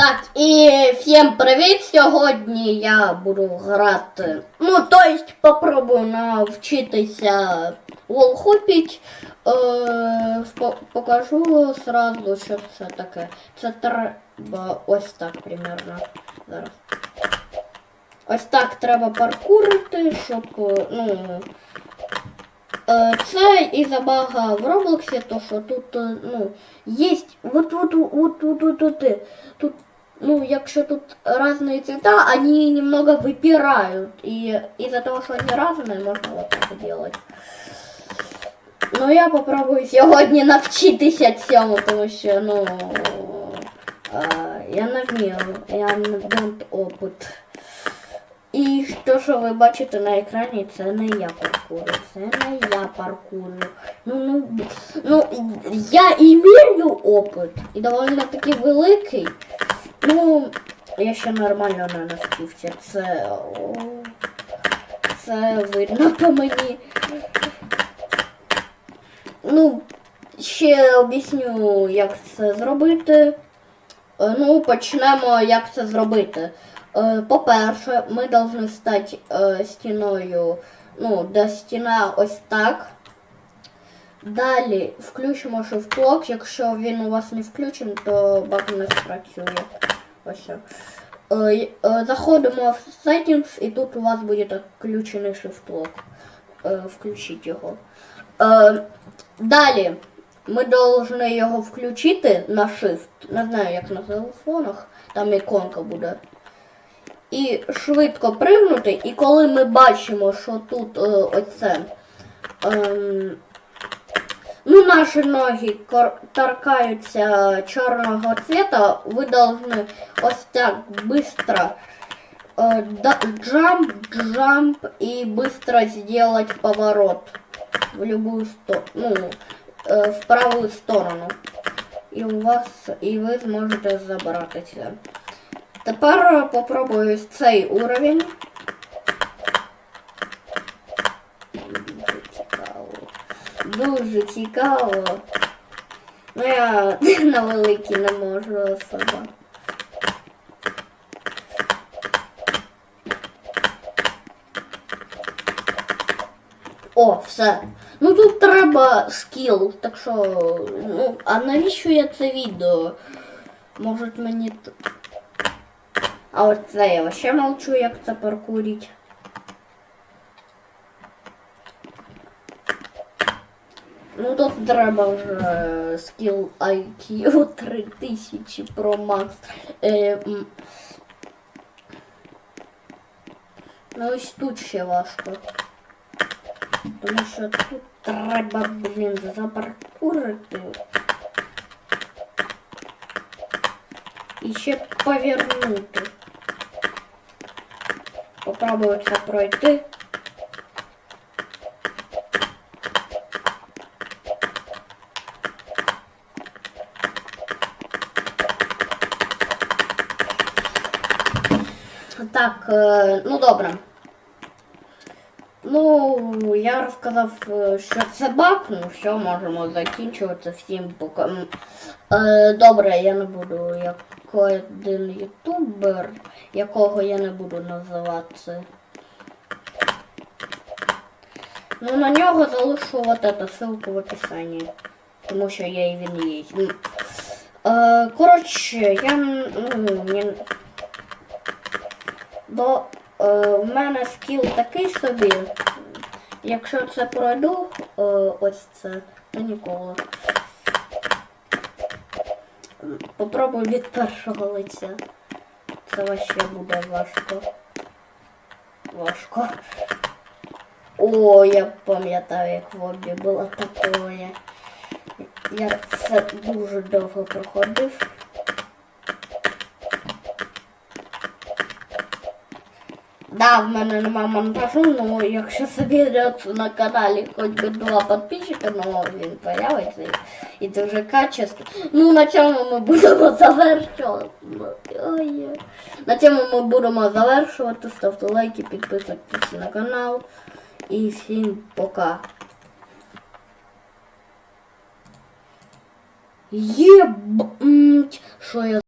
Так, і всім привіт! Сьогодні я буду грати. Ну, то есть попробую навчитися волхопіть. Е, покажу сразу, що це таке. Це треба ось так примерно. Зараз. Ось так треба паркурити, щоб, е, ну. Е, Це і забага в Роблоксі, то що тут, е, ну, є, вот, вот, вот, вот, вот, вот, е, тут, ну, якщо тут разные цвета, они немного выпирают, и из-за того, что они разные, можно вот так делать. Ну, я попробую сьогодні навчитися цьому, тому що, ну, е, я не вмію, я не don't опит. І то, що ви бачите на екрані, це не я паркурю, це не я паркурю. Ну, ну, б- ну, я імею опит, і доволі таки великий. Ну, я ще нормально не навчився. Це. Це видно по мені. Ну, ще об'ясню, як це зробити. Е, Ну, почнемо, як це зробити. Е, По-перше, ми повинні стати е, стіною, ну, де стіна ось так. Далі включимо шифтлок. Якщо він у вас не включений, то баг не спрацює. Ось. Е, е, Заходимо в Settings і тут у вас буде включений шифтлок. Е, Включіть його. Далі ми повинні його включити на Shift. Не знаю, як на телефонах. Там іконка буде. І швидко пригнути. І коли ми бачимо, що тут оце. Ем, ну, наші ноги кор- торкаються чорного цвета, ви повинні ось так быстро э, да- джамп, джамп и быстро сделать поворот в любую сторону, ну, э, в правую сторону. І у вас, і ви зможете забратися. Тепер попробую цей уровень. Дуже цікаво. Ну я на великий не можу особо. О, все. Ну тут треба скіл, так що. Ну, а навіщо я це відео? Може мені. А от це я вообще молчу, як це паркурить. Ну тут треба вже скіл IQ 3000 Pro Max. Е, м. ну ось тут ще важко. Тому що тут треба, блін, запаркурити. І ще повернути. Попробую це пройти. Так, е, ну добре. Ну, я розказав, е, що це баг, ну все, можемо закінчувати всім пока. Е, добре, я не буду як один ютубер, якого я не буду називати. Ну, на нього залишу вот эту ссылку в описании. Тому що я і він є. Коротше, я ну, Бо е, в мене скіл такий собі. Якщо це пройду, е, ось це, то ніколи. Попробую від першого лиця. Це вообще буде важко. Важко. О, я пам'ятаю, як в обі було таке. Я це дуже довго проходив. Да, в мене нема монтажу, ну якщо собереться на каналі хоч би два підписчика, ну він появиться і, і дуже качественно. Ну на цьому ми будемо завершувати. Ой. На цьому ми будемо завершувати. Ставте лайки, підписуйтесь на канал. І всім пока. Єб... Що я